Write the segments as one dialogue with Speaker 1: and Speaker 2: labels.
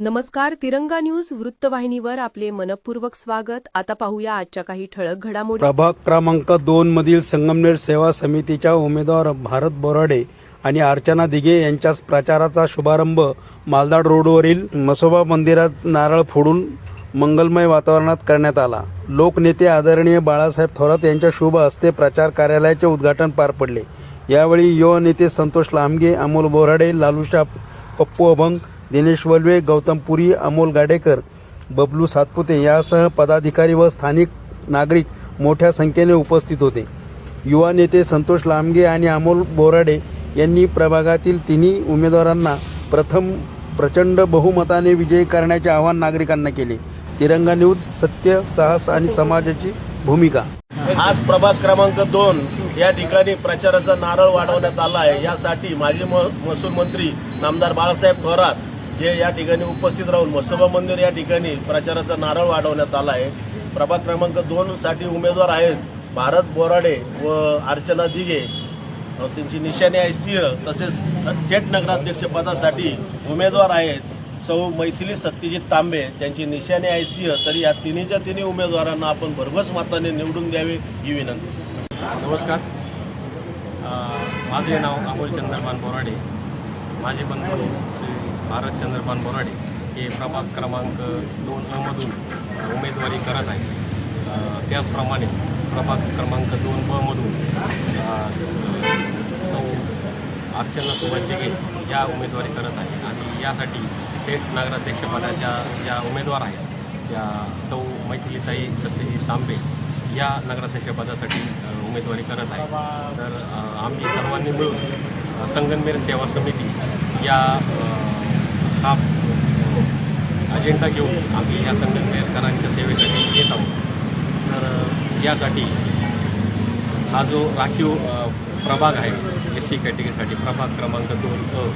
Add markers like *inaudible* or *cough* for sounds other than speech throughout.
Speaker 1: नमस्कार तिरंगा न्यूज वृत्तवाहिनीवर आपले मनपूर्वक स्वागत. आता पाहूया आजच्या काही ठळक घडामोडी.
Speaker 2: प्रभाग क्रमांक दोन मधील संगमनेर सेवा समितीच्या उमेदवार भारत बोराडे आणि अर्चना दिघे यांच्या प्रचाराचा शुभारंभ मालदाड रोडवरील मसोबा मंदिरात नारळ फोडून मंगलमय वातावरणात करण्यात आला. लोकनेते आदरणीय बाळासाहेब थोरात यांच्या शुभ हस्ते प्रचार कार्यालयाचे उद्घाटन पार पडले. यावेळी युवा नेते संतोष लांबगे अमोल बोराडे लालूशा पप्पू अभंग दिनेश वल्वे गौतम पुरी अमोल गाडेकर बबलू सातपुते यासह पदाधिकारी व स्थानिक नागरिक मोठ्या संख्येने उपस्थित होते. युवा नेते संतोष लांबगे आणि अमोल बोराडे यांनी प्रभागातील तिन्ही उमेदवारांना प्रथम प्रचंड बहुमताने विजयी करण्याचे आवाहन नागरिकांना केले. तिरंगा न्यूज सत्य साहस आणि समाजाची भूमिका.
Speaker 3: आज प्रभाग क्रमांक दोन या ठिकाणी प्रचाराचा नारळ वाढवण्यात आला आहे. यासाठी माजी म महसूल मंत्री नामदार बाळासाहेब थोरात जे या ठिकाणी उपस्थित राहून मसोबा मंदिर या ठिकाणी प्रचाराचा नारळ वाढवण्यात आला आहे. प्रभाग क्रमांक दोनसाठी उमेदवार आहेत भारत बोराडे व अर्चना दिघे. त्यांची निशाणी आहे सिंह तसेच थेट नगराध्यक्षपदासाठी उमेदवार आहेत सौ मैथिली सत्यजित तांबे. त्यांची निशाणी आहे सिंह तरी या तिन्हीच्या तिन्ही उमेदवारांना आपण भरघोस मताने निवडून द्यावे ही विनंती.
Speaker 4: नमस्कार. माझे नाव अमोल चंद्रमान बोराडे. माझे बंधू भारत चंद्रपान बोराडे हे प्रभाग क्रमांक दोन अमधून उमेदवारी करत आहेत. त्याचप्रमाणे प्रभाग क्रमांक दोन बमधून सौ अर्चना सुभाष दिघे या उमेदवारी करत आहेत. आणि यासाठी थेट नगराध्यक्षपदाच्या ज्या उमेदवार आहेत त्या सौ मैथिलीताई सत्यजित तांबे या नगराध्यक्षपदासाठी उमेदवारी करत आहे तर आम्ही सर्वांनी मिळून संगनमेर सेवा समिती या हा अजेंडा घेऊन आम्ही या संघटनेकरांच्या सेवेसाठी येत आहोत. तर यासाठी हा जो राखीव प्रभाग आहे एस सी कॅटेगरीसाठी प्रभाग क्रमांक दोन अ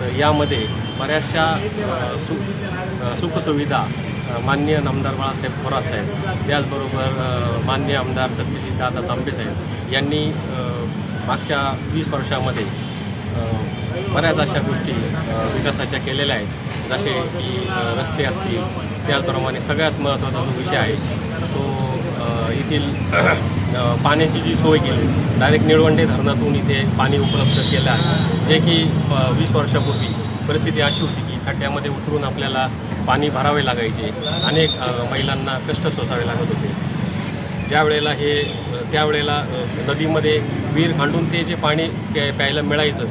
Speaker 4: तर यामध्ये बऱ्याचशा सु सुखसुविधा मान्य माननीय नामदार बाळासाहेब थोरात साहेब त्याचबरोबर मान्य आमदार सत्यजित दादा तांबे साहेब यांनी मागच्या वीस वर्षामध्ये बऱ्याच अशा गोष्टी विकासाच्या केलेल्या आहेत. जसे की रस्ते असतील त्याचप्रमाणे सगळ्यात महत्त्वाचा जो विषय आहे तो येथील *clears throat* पाण्याची जी सोय केली डायरेक्ट निळवंडे धरणातून इथे पाणी उपलब्ध केलं आहे. जे की वीस वर्षापूर्वी परिस्थिती अशी होती की खड्ड्यामध्ये उतरून आपल्याला पाणी भरावे लागायचे. अनेक महिलांना कष्ट सोसावे लागत होते. ज्या वेळेला हे त्यावेळेला नदीमध्ये विहीर खांडून ते जे पाणी प्यायला मिळायचं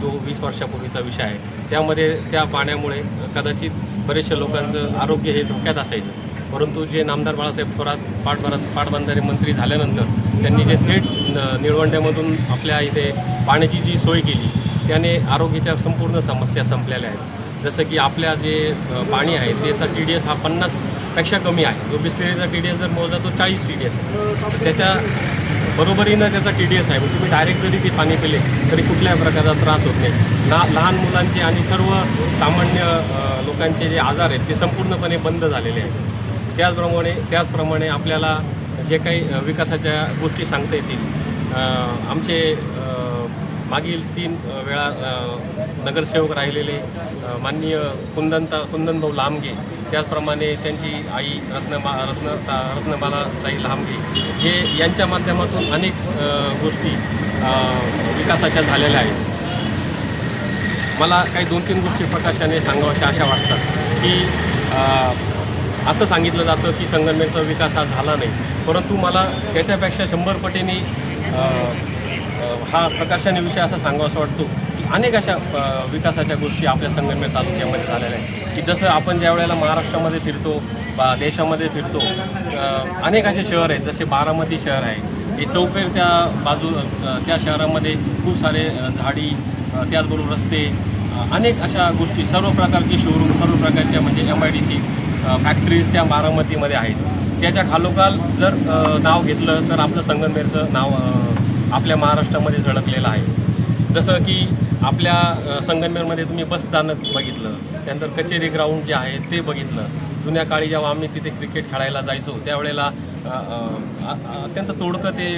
Speaker 4: जो वीस वर्षापूर्वीचा विषय आहे. त्यामध्ये त्या पाण्यामुळे कदाचित बरेचशा लोकांचं आरोग्य हे धोक्यात असायचं. परंतु जे नामदार बाळासाहेब थोरात पाटबरा पाटबंधारे मंत्री झाल्यानंतर त्यांनी जे थेट न- निळवंड्यामधून आपल्या इथे पाण्याची जी सोय केली त्याने आरोग्याच्या संपूर्ण समस्या संपलेल्या आहेत. जसं की आपल्या जे पाणी आहे त्याचा टी डी एस हा पन्नासपेक्षा कमी आहे. जो बिस्लेरीचा टी डी एस जर मोजला तो चाळीस टी डी एस आहे. त्याच्या बरोबरीनं त्याचा टी डी एस आहे. म्हणजे तुम्ही डायरेक्ट जरी ते पाणी पिले तरी कुठल्याही प्रकारचा त्रास होत नाही. ना लहान मुलांचे आणि सर्व सामान्य लोकांचे जे आजार आहेत ते संपूर्णपणे बंद झालेले आहेत. त्याचप्रमाणे त्याचप्रमाणे आपल्याला जे काही विकासाच्या गोष्टी सांगता येतील. आमचे मागील तीन वेळा नगरसेवक राहिलेले माननीय कुंदनता कुंदनभाऊ लांबगे त्याचप्रमाणे त्यांची आई रत्नमा रत्न रत्नबाला ताई लांबगे हे यांच्या माध्यमातून अनेक गोष्टी विकासाच्या झालेल्या आहेत. मला काही दोन तीन गोष्टी प्रकाशाने सांगाव्याशा अशा वाटतात की असं सांगितलं जातं की संगमनेरचा विकास हा झाला नाही. परंतु मला त्याच्यापेक्षा शंभर पटीने हा प्रकाशाने विषय असा सांगावासा वाटतो अनेक अशा विकासाच्या गोष्टी आपल्या संगमेर तालुक्यामध्ये झालेल्या आहेत. की जसं आपण ज्या वेळेला महाराष्ट्रामध्ये फिरतो बा देशामध्ये फिरतो अनेक असे शहर आहेत. जसे बारामती शहर आहे. हे चौफेर त्या बाजू त्या शहरामध्ये खूप सारे झाडी त्याचबरोबर रस्ते अनेक अशा गोष्टी सर्व प्रकारचे शोरूम सर्व प्रकारच्या म्हणजे M I D C factories त्या बारामतीमध्ये आहेत. त्याच्या खालोखाल जर नाव घेतलं तर आपलं संगमनेरचं नाव आपल्या महाराष्ट्रामध्ये झळकलेलं आहे. जसं की आपल्या संगमनेरमध्ये तुम्ही बसस्थानक बघितलं त्यानंतर कचेरी ग्राउंड जे आहे ते बघितलं. जुन्या काळी जेव्हा आम्ही तिथे क्रिकेट खेळायला जायचो त्यावेळेला अत्यंत तोडकं ते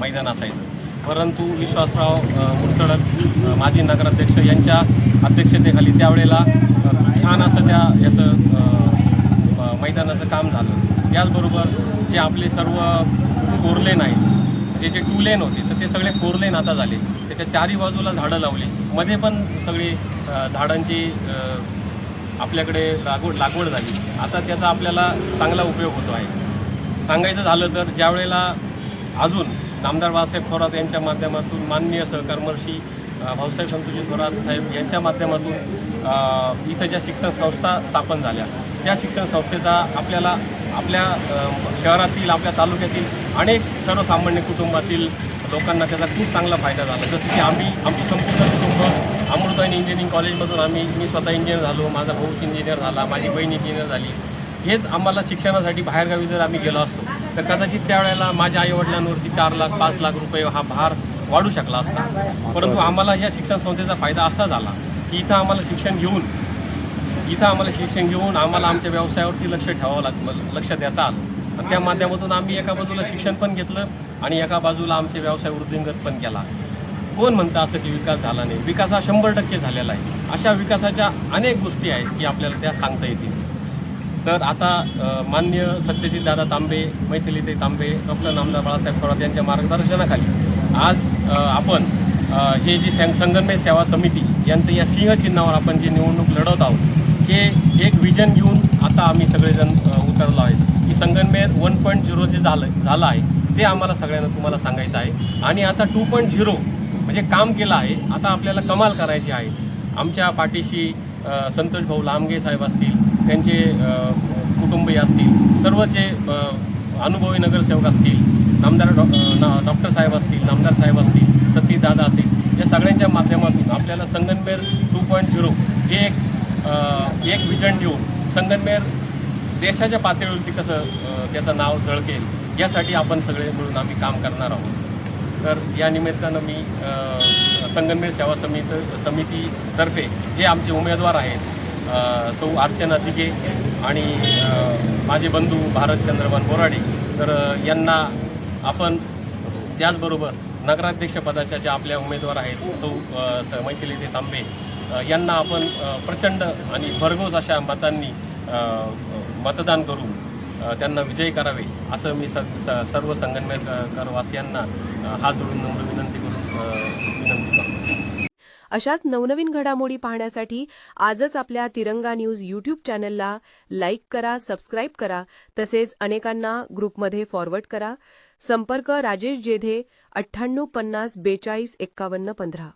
Speaker 4: मैदान असायचं. परंतु विश्वासराव अ, मुरतडक माजी नगराध्यक्ष यांच्या अध्यक्षतेखाली त्यावेळेला छान असं त्या याचं मैदानाचं काम झालं. त्याचबरोबर जे आपले सर्व कोरले लेन आहेत जे जे टू लेन होते तर ते सगळे फोर लेन आता झाले. त्याच्या चारी बाजूला झाडं लावली. मध्ये पण सगळी झाडांची आपल्याकडे लागवड लागवड झाली. आता त्याचा आपल्याला चांगला उपयोग होतो आहे. सांगायचं झालं तर ज्यावेळेला अजून नामदार बाळासाहेब थोरात यांच्या माध्यमातून माननीय सहकर्मर्षी भाऊसाहेब संतोषी थोरात साहेब यांच्या माध्यमातून इथं ज्या शिक्षण संस्था स्थापन झाल्या त्या शिक्षण संस्थेचा आपल्याला आपल्या शहरातील आपल्या तालुक्यातील अनेक सर्वसामान्य कुटुंबातील लोकांना त्याचा खूप चांगला फायदा झाला. जसं की आम्ही आमचं संपूर्ण कुटुंब अमृतायनी इंजिनिअरिंग कॉलेजमधून आम्ही मी स्वतः इंजिनियर झालो माझा भाऊ इंजिनियर झाला माझी बहीण इंजिनियर झाली. हेच आम्हाला शिक्षणासाठी बाहेरगावी जर आम्ही गेलो असतो तर कदाचित त्यावेळेला माझ्या आईवडिलांवरती चार लाख पाच लाख रुपये हा भार वाढू शकला असता. परंतु आम्हाला या शिक्षण संस्थेचा फायदा असा झाला की इथं आम्हाला शिक्षण घेऊन इथं आम्हाला शिक्षण घेऊन आम्हाला आमच्या व्यवसायावरती लक्ष ठेवावं लाग लक्ष देता आलं. आणि त्या माध्यमातून आम्ही एका बाजूला शिक्षण पण घेतलं आणि एका बाजूला आमचे व्यवसाय वृद्धिंगत पण केला. कोण म्हणतं असं की विकास झाला नाही? विकास हा शंभर टक्के झालेला आहे. अशा विकासाच्या अनेक गोष्टी आहेत की आपल्याला त्या सांगता येतील. तर आता मान्य सत्यजित दादा तांबे मैथिलीते तांबे आपलं नामदार बाळासाहेब थोरात यांच्या मार्गदर्शनाखाली आज आपण हे जी सं सेवा समिती यांचं या सिंह चिन्हावर आपण जी निवडणूक लढवत आहोत हे एक विजन घेऊन आता आम्ही सगळेजण उतरलो आहेत की संगनमेर वन पॉईंट झिरो जे झालं झालं आहे ते आम्हाला सगळ्यांना तुम्हाला सांगायचं आहे. आणि आता टू पॉईंट झिरो म्हणजे काम केलं आहे. आता आपल्याला कमाल करायची आहे. आमच्या पाठीशी संतोष भाऊ लांबगे साहेब असतील त्यांचे कुटुंबीय असतील सर्व जे अनुभवी नगरसेवक असतील नामदार डॉ ना- डॉक्टर साहेब असतील नामदार साहेब असतील सतीश दादा असतील या सगळ्यांच्या माध्यमातून आपल्याला संगनमेर टू पॉईंट झिरो हे एक एक विजन घेऊन संगनमेर देशाच्या पातळीवरती कसं त्याचं नाव झळकेल यासाठी आपण सगळे मिळून आम्ही काम करणार आहोत. तर या निमित्तानं मी संगनमेर संगमनेर सेवा समिती समितीतर्फे जे आमचे उमेदवार आहेत सौ अर्चना दिगे आणि माझे बंधू भारत चंद्रमान बोराडे तर यांना आपण त्याचबरोबर नगराध्यक्षपदाच्या ज्या आपल्या उमेदवार आहेत सौ स- मैथिली ते तांबे यांना आपण प्रचंड आणि भरघोस अशा मतांनी मतदान करून त्यांना विजयी करावे असं मी स सर्व संगमनेरकरवासियांना हात जोडून नम्र विनंती करून विनंती करतो.
Speaker 1: अशाच नवनवीन घडामोडी पाहण्यासाठी आजच आपल्या तिरंगा न्यूज यूट्यूब चॅनलला लाईक करा सबस्क्राईब करा तसेच अनेकांना ग्रुपमध्ये फॉरवर्ड करा. संपर्क राजेश जेधे अठ्ठ्याण्णव पन्नास बेचाळीस एक्कावन्न पंधरा.